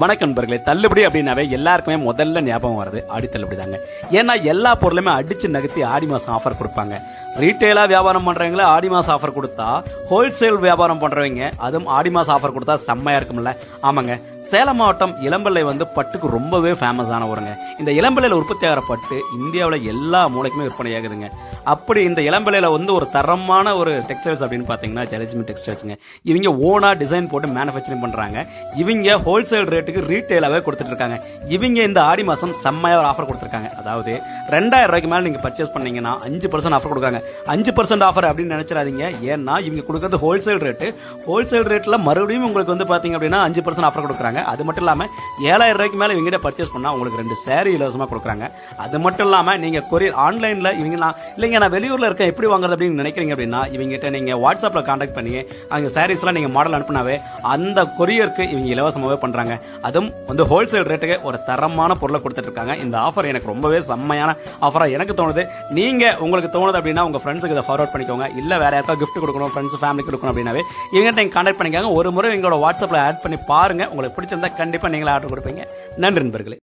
வணக்கம் நண்பர்களே. தள்ளுபடி அப்படின்னாவே எல்லாருக்குமே முதல்ல ஞாபகம் வருது ஆடி தள்ளுபடி தாங்க. ஏன்னா எல்லா பொருளுமே அடிச்சு நகர்த்தி ஆடி மாசம் ஆஃபர் கொடுப்பாங்க. ரீட்டைலா வியாபாரம் பண்ணுறவங்கள ஆடி மாசம் ஆஃபர் கொடுத்தா ஹோல்சேல் வியாபாரம் பண்றவங்க அதுவும் ஆடி மாசம் ஆஃபர் கொடுத்தா செம்மையா இருக்கும்ல. ஆமாங்க. சேலம் மாவட்டம் இளம்பிள்ளை வந்து பட்டுக்கு ரொம்பவே ஃபேமஸான ஊருங்க இந்த இளம்பிள்ளையில் உற்பத்தி ஆகிற பட்டு இந்தியாவில் எல்லா மூளைக்குமே விற்பனை ஆகுதுங்க. அப்படி இந்த இளம்பிள்ளையில் வந்து ஒரு தரமான ஒரு டெக்ஸ்டைல்ஸ் அப்படின்னு பார்த்தீங்கன்னா ஜலட்சுமி டெக்ஸ்டைல்ஸுங்க இவங்க ஓனாக டிசைன் போட்டு மேனுஃபேக்சரிங் பண்ணுறாங்க இவங்க ஹோல்சேல் ரேட்டுக்கு ரீட்டைலாவே கொடுத்துட்டு இருக்காங்க. இவங்க இந்த ஆடி மாதம் செம்மையாக ஒரு ஆஃபர் கொடுத்துருக்காங்க. அதாவது ரெண்டாயிரம் ரூபாய்க்கு மேலே நீங்கள் பர்ச்சேஸ் பண்ணீங்கன்னா அஞ்சு பர்சன்ட் ஆஃபர் கொடுக்குறாங்க அஞ்சு பர்சன்ட் ஆஃபர் அப்படின்னு நினச்சிடாதீங்க. ஏன்னா இவங்க கொடுக்குறது ஹோல்சேல் ரேட்டு ஹோல்சேல் ரேட்டில் மறுபடியும் உங்களுக்கு வந்து பார்த்தீங்க அப்படின்னா அஞ்சு பர்சன்ட் ஆஃபர் கொடுக்குறாங்க. அது மட்டும் இல்லாமல் ஏழாயிரம் ரூபாய்க்கு மேலே இவங்ககிட்ட பர்ச்சேஸ் பண்ணால் உங்களுக்கு ரெண்டு சேரீ இலவசமாக கொடுக்குறாங்க. அது மட்டும் இல்லாமல் நீங்கள் கொரியர் ஆன்லைனில் இவங்க நான் இல்லைங்க நான் வெளியூரில் இருக்கேன் எப்படி வாங்குறது அப்படின்னு நினைக்கிறீங்க அப்படின்னா இவங்ககிட்ட நீங்கள் வாட்ஸ்அப்பில் காண்டாக்ட் பண்ணி அங்க சாரீஸ்லாம் நீங்கள் மாடல் அனுப்புனாவே அந்த கொரியருக்கு இவங்க இலவசமாகவே பண்ணுறாங்க அதுவும் வந்து ஹோல்சேல் ரேட்டுக்கு ஒரு தரமான பொருளை கொடுத்துட்ருக்காங்க இந்த ஆஃபர் எனக்கு ரொம்பவே செம்மையான ஆஃபராக எனக்கு தோணுது. நீங்கள் உங்களுக்கு தோணுது அப்படின்னா உங்கள் ஃப்ரெண்ட்ஸுக்கு இதை ஃபார்வர்ட் பண்ணிக்கோங்க. இல்லை வேறு யாருக்காவது கிஃப்ட் கொடுக்கணும் ஃப்ரெண்ட்ஸ் ஃபேமிலிக்கு கொடுக்கணும் அப்படின்னாவே இவங்க நீங்கள் காண்டாக்ட் பண்ணிக்காங்க. ஒரு முறை எங்களோட வாட்ஸ்அப்பில் ஆட் பண்ணி பாருங்கள் உங்களுக்கு பிடிச்சிருந்தா கண்டிப்பா நீங்களே ஆர்டர் கொடுப்பீங்க. நன்றி நண்பர்களே.